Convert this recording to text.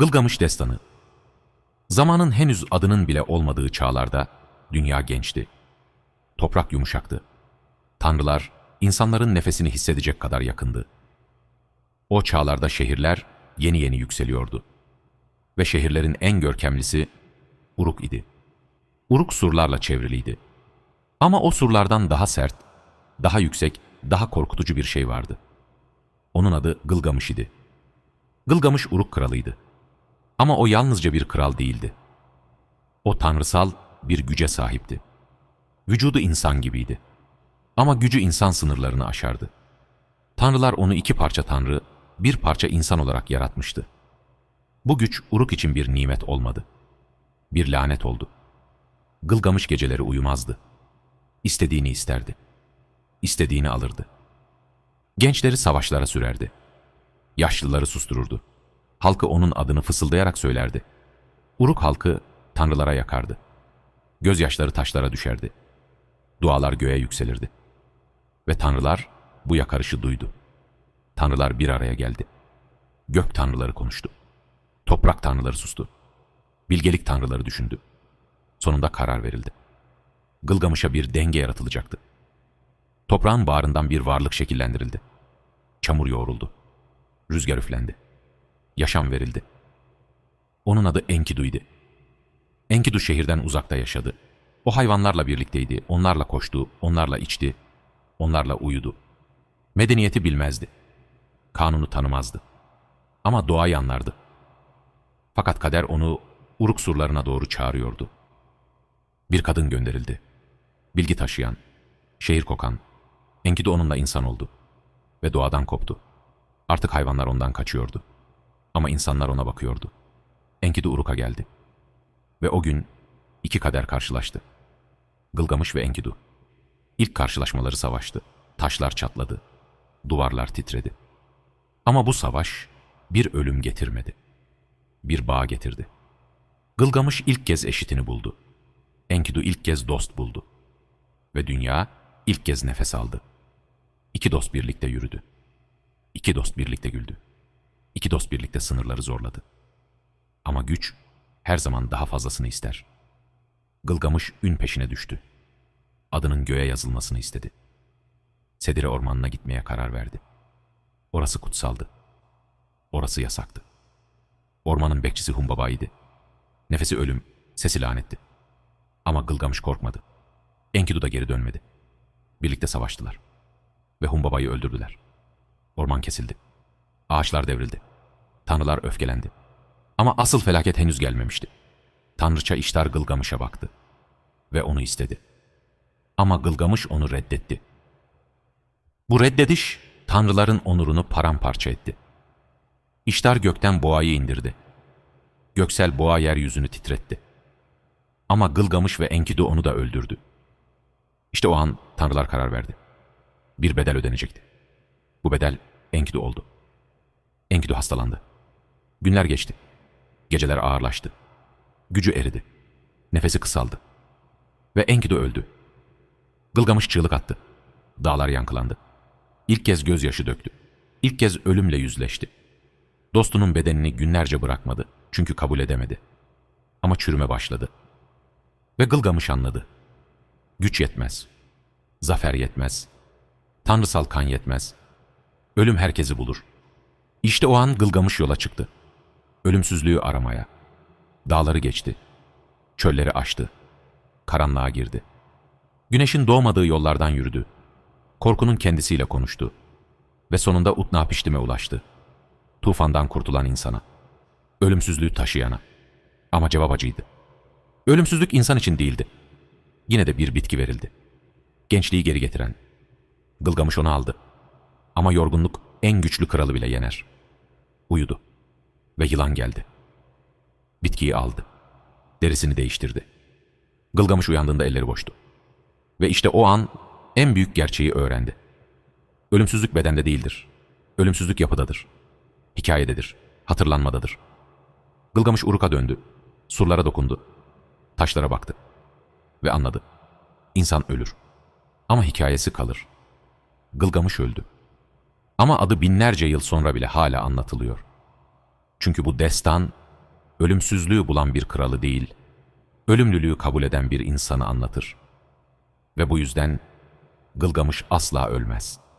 Gılgamış Destanı Zamanın henüz adının bile olmadığı çağlarda dünya gençti. Toprak yumuşaktı. Tanrılar insanların nefesini hissedecek kadar yakındı. O çağlarda şehirler yeni yeni yükseliyordu. Ve şehirlerin en görkemlisi Uruk idi. Uruk surlarla çevriliydi. Ama o surlardan daha sert, daha yüksek, daha korkutucu bir şey vardı. Onun adı Gılgamış idi. Gılgamış Uruk kralıydı. Ama o yalnızca bir kral değildi. O tanrısal bir güce sahipti. Vücudu insan gibiydi. Ama gücü insan sınırlarını aşardı. Tanrılar onu iki parça tanrı, bir parça insan olarak yaratmıştı. Bu güç Uruk için bir nimet olmadı. Bir lanet oldu. Gılgamış geceleri uyumazdı. İstediğini isterdi. İstediğini alırdı. Gençleri savaşlara sürerdi. Yaşlıları sustururdu. Halkı onun adını fısıldayarak söylerdi. Uruk halkı tanrılara yakardı. Gözyaşları taşlara düşerdi. Dualar göğe yükselirdi. Ve tanrılar bu yakarışı duydu. Tanrılar bir araya geldi. Gök tanrıları konuştu. Toprak tanrıları sustu. Bilgelik tanrıları düşündü. Sonunda karar verildi. Gılgamış'a bir denge yaratılacaktı. Toprağın bağrından bir varlık şekillendirildi. Çamur yoğruldu. Rüzgar üflendi. Yaşam verildi. Onun adı Enkidu'ydu. Enkidu şehirden uzakta yaşadı. O hayvanlarla birlikteydi. Onlarla koştu, onlarla içti, onlarla uyudu. Medeniyeti bilmezdi. Kanunu tanımazdı. Ama doğayı anlardı. Fakat kader onu Uruk surlarına doğru çağırıyordu. Bir kadın gönderildi. Bilgi taşıyan, şehir kokan. Enkidu onunla insan oldu. Ve doğadan koptu. Artık hayvanlar ondan kaçıyordu. Ama insanlar ona bakıyordu. Enkidu Uruk'a geldi. Ve o gün iki kader karşılaştı. Gılgamış ve Enkidu. İlk karşılaşmaları savaştı. Taşlar çatladı. Duvarlar titredi. Ama bu savaş bir ölüm getirmedi. Bir bağ getirdi. Gılgamış ilk kez eşitini buldu. Enkidu ilk kez dost buldu. Ve dünya ilk kez nefes aldı. İki dost birlikte yürüdü. İki dost birlikte güldü. İki dost birlikte sınırları zorladı. Ama güç her zaman daha fazlasını ister. Gılgamış ün peşine düştü. Adının göğe yazılmasını istedi. Sedire ormanına gitmeye karar verdi. Orası kutsaldı. Orası yasaktı. Ormanın bekçisi Humbaba'ydı. Nefesi ölüm, sesi lanetti. Ama Gılgamış korkmadı. Enkidu da geri dönmedi. Birlikte savaştılar. Ve Humbaba'yı öldürdüler. Orman kesildi. Ağaçlar devrildi. Tanrılar öfkelendi. Ama asıl felaket henüz gelmemişti. Tanrıça İştar Gılgamış'a baktı. Ve onu istedi. Ama Gılgamış onu reddetti. Bu reddediş, tanrıların onurunu paramparça etti. İştar gökten boğayı indirdi. Göksel boğa yeryüzünü titretti. Ama Gılgamış ve Enkidu onu da öldürdü. İşte o an tanrılar karar verdi. Bir bedel ödenecekti. Bu bedel Enkidu oldu. Enkidu hastalandı. Günler geçti. Geceler ağırlaştı. Gücü eridi. Nefesi kısaldı. Ve Enkidu öldü. Gılgamış çığlık attı. Dağlar yankılandı. İlk kez gözyaşı döktü. İlk kez ölümle yüzleşti. Dostunun bedenini günlerce bırakmadı. Çünkü kabul edemedi. Ama çürüme başladı. Ve Gılgamış anladı. Güç yetmez. Zafer yetmez. Tanrısal kan yetmez. Ölüm herkesi bulur. İşte o an Gılgamış yola çıktı. Ölümsüzlüğü aramaya. Dağları geçti. Çölleri aştı. Karanlığa girdi. Güneşin doğmadığı yollardan yürüdü. Korkunun kendisiyle konuştu. Ve sonunda Utnapiştim'e ulaştı. Tufandan kurtulan insana. Ölümsüzlüğü taşıyana. Ama cevap acıydı. Ölümsüzlük insan için değildi. Yine de bir bitki verildi. Gençliği geri getiren. Gılgamış onu aldı. Ama yorgunluk en güçlü kralı bile yener. Uyudu. Ve yılan geldi. Bitkiyi aldı. Derisini değiştirdi. Gılgamış uyandığında elleri boştu. Ve işte o an en büyük gerçeği öğrendi. Ölümsüzlük bedende değildir. Ölümsüzlük yapıdadır. Hikayededir. Hatırlanmadadır. Gılgamış Uruk'a döndü. Surlara dokundu. Taşlara baktı. Ve anladı. İnsan ölür. Ama hikayesi kalır. Gılgamış öldü. Ama adı binlerce yıl sonra bile hala anlatılıyor. Çünkü bu destan ölümsüzlüğü bulan bir kralı değil, ölümlülüğü kabul eden bir insanı anlatır. Ve bu yüzden Gılgamış asla ölmez.''